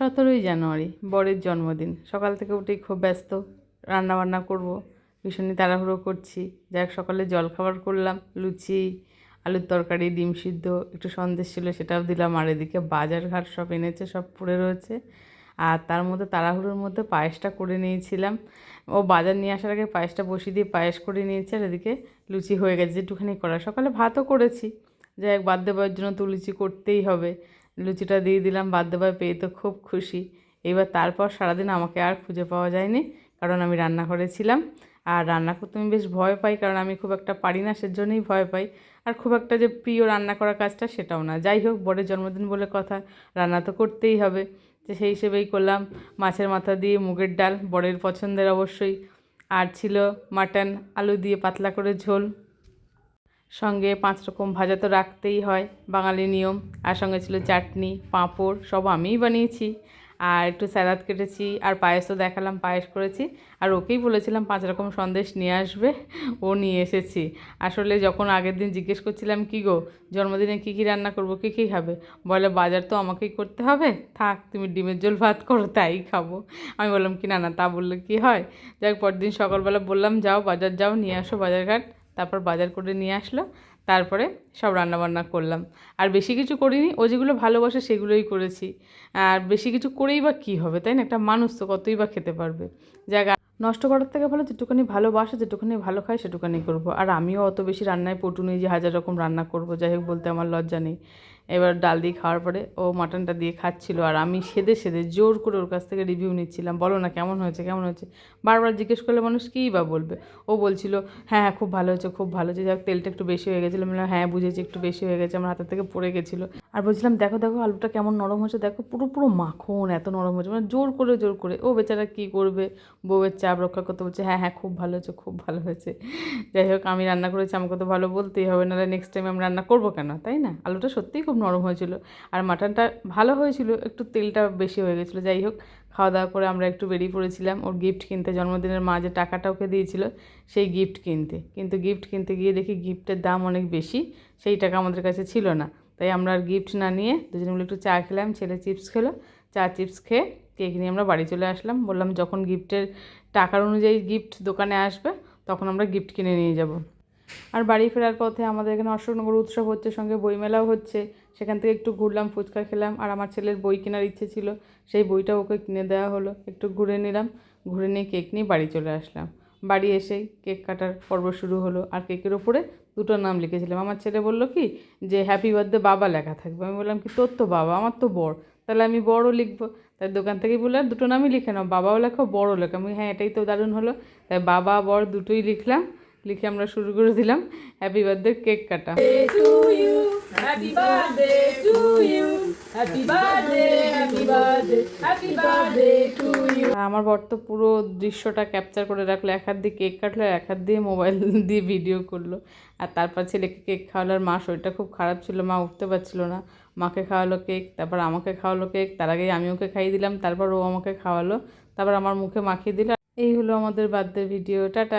সতেরোই জানুয়ারি, বরের জন্মদিন। সকাল থেকে উঠেই খুব ব্যস্ত। রান্না বান্না করব, ভীষণই তাড়াহুড়ো করছি। যাই হোক, সকালে জলখাবার করলাম, লুচি, আলুর তরকারি, ডিম সিদ্ধ, একটু সন্দেশ ছিল সেটাও দিলাম। আর এদিকে বাজার ঘাট সব এনেছে, সব পড়ে রয়েছে। আর তার মধ্যে তাড়াহুড়োর মধ্যে পায়েসটা করে নিয়েছিলাম। ও বাজার নিয়ে আসার আগে পায়েসটা বসিয়ে দিয়ে পায়েস করে নিয়েছে। আর এদিকে লুচি হয়ে গেছে, যেটুখানি করা সকালে ভাতও করেছি। যাই হোক, বাদ দেবার জন্য তো লুচি করতেই হবে। লুচিটা দিয়ে দিলাম, বাদ দেবার পেয়ে তো খুব খুশি। এবার তারপর সারাদিন আমাকে আর খুঁজে পাওয়া যায়নি, কারণ আমি রান্না করেছিলাম আর রান্না করতে আমি বেশ ভয় পাই, কারণ আমি খুব একটা পারি না, সেজন্যই ভয় পাই। আর খুব একটা যে প্রিয় রান্না করার কাজটা সেটাও না। যাই হোক বড়ের জন্মদিন বলে কথা, রান্না তো করতেই হবে। তো সেই হিসেবেই করলাম, মাছের মাথা দিয়ে মুগের ডাল বড়ের পছন্দের অবশ্যই। আর ছিল মাটন, আলু দিয়ে পাতলা করে ঝোল। সঙ্গে পাঁচ রকম ভাজা তো রাখতেই হয়, বাঙালি নিয়ম। আর সঙ্গে ছিল চাটনি, পাঁপড়, সব আমিই বানিয়েছি। আর একটু স্যালাড কেটেছি, আর পায়েসও দেখালাম, পায়েস করেছি। আর ওকেই বলেছিলাম, পাঁচ রকম সন্দেশ নিয়ে আসবে, ও নিয়ে এসেছি। আসলে যখন আগের দিন জিজ্ঞেস করছিলাম, কি গো, জন্মদিনে কী কী রান্না করব, কী কী খাবে? বলে, বাজার তো আমাকেই করতে হবে। থাক, তুমি ডিমের ঝোল ভাত করো, তাই খাব। আমি বললাম, কি না না, তা বললে কি হয়? যাই পরদিন সকালবেলা বললাম, যাও, বাজার যাও, নিয়ে আসো বাজারঘাট। তারপর বাজার করে নিয়ে আসলো, তারপরে সব রান্নাবান্না করলাম। আর বেশি কিছু করিনি, ও যেগুলো ভালোবাসে সেগুলোই করেছি। আর বেশি কিছু করেই বা কী হবে, তাই না? একটা মানুষ তো কতই বা খেতে পারবে। জায়গা নষ্ট করার থেকে ভালো যেটুকুনি ভালোবাসে, যেটুকুনি ভালো খায় সেটুকুনি করব। আর আমিও অত বেশি রান্নায় পটু নেই যে হাজার রকম রান্না করব, যাই হোক বলতে আমার লজ্জা নেই। এবার ডাল দিয়ে খাওয়ার পরে ও মাটনটা দিয়ে খাচ্ছিল আর আমি সেদে সেদে জোর করে ওর কাছ থেকে রিভিউ নিচ্ছিলাম। বলো না কেমন হয়েছে কেমন হয়েছে? বারবার জিজ্ঞেস করলে মানুষ কীই বা বলবে? ও বলছিল হ্যাঁ হ্যাঁ খুব ভালো হয়েছে, খুব ভালো হয়েছে। যাক, তেলটা একটু বেশি হয়ে গেছিল। বললাম হ্যাঁ বুঝেছি, একটু বেশি হয়ে গেছে, আমার হাতের থেকে পড়ে গেছিল। আর বলছিলাম, দেখো দেখো, আলুটা কেমন নরম হয়েছে, দেখো, পুরো পুরো মাখন এত নরম হয়েছে। মানে জোর করে জোর করে। ও বেচারা কী করবে? বউয়ের চাপ রক্ষা করতে বলছে হ্যাঁ হ্যাঁ খুব ভালো হয়েছে, খুব ভালো হয়েছে। যাই হোক, আমি রান্না করেছি, আমাকে তো ভালো বলতেই হবে। নাহলে নেক্সট টাইম আমি রান্না করব কেন? তাই না? আলুটা সত্যিই খুব নরম হয়েছিল। আর মাটনটা ভালো হয়েছিল, একটু তেলটা বেশি হয়ে গেছিল। যাই হোক, খাওয়া দাওয়া করে আমরা একটু বেরিয়ে পড়েছিলাম। ওর গিফট কিনতে, জন্মদিনের মা যে টাকাটা ওকে দিয়েছিল, সেই গিফট কিনতে। কিন্তু গিফট কিনতে গিয়ে দেখি গিফটের দাম অনেক বেশি, সেই টাকা আমাদের কাছে ছিল না। তাই আমরা আর গিফট না নিয়ে দুজনে মিলে একটু চা খেলাম, ছেলে চিপস খেলো। চা, চিপস খেয়ে কেক নিয়ে আমরা বাড়ি চলে আসলাম। বললাম যখন গিফটের টাকার অনুযায়ী গিফট দোকানে আসবে, তখন আমরা গিফট কিনে নিয়ে যাব। আর বাড়ি ফেরার পথে আমাদের এখানে অশোকনগর উৎসব হচ্ছে, সঙ্গে বইমেলাও হচ্ছে। সেখান থেকে একটু ঘুরলাম, ফুচকা খেলাম, আর আমার ছেলের বই কেনার ইচ্ছে ছিল, সেই বইটা ওকে কিনে দেওয়া হলো। একটু ঘুরে নিলাম, ঘুরে নিয়ে কেক নিয়ে বাড়ি চলে আসলাম। বাড়ি এসেই কেক কাটার পর্ব শুরু হলো, আর কেকের ওপরে দুটো নাম লিখেছিলাম। আমার ছেলে বলল কি যে হ্যাপি বার্থডে বাবা লেখা থাকবে। আমি বললাম কি, তোর তো বাবা, আমার তো বড় তাহলে আমি বড়ও লিখব? তাই দোকান থেকেই বললাম, দুটো নামই লিখে নাও, বাবাও লেখো, বড়ও লেখো। আমি হ্যাঁ এটাই তো দারুণ হলো। তাই বাবা বড় দুটোই লিখলাম। লিখে আমরা শুরু করে দিলাম। হ্যাপি বার্থডে কেক কাটা। Happy birthday to you. Happy birthday, happy birthday, happy birthday to you. আর আমার বর তো পুরো দৃশ্যটা ক্যাপচার করে রাখল এক হাত দিয়ে কেক কাটলো এক হাত দিয়ে মোবাইল দিয়ে ভিডিও করল। আর তারপর ছেলেকে কেক খাওয়ালো আর মা শরীরটা খুব খারাপ ছিল মা উঠতে পারছিল না। মাকে খাওয়ালো কেক তারপর আমাকে খাওয়ালো কেক তার আগে আমি ওকে খাইয়ে দিলাম তারপর ও আমাকে খাওয়ালো তারপর আমার মুখে মাখিয়ে দিল। এই হলো আমাদের বার্থডে ভিডিও টাটা।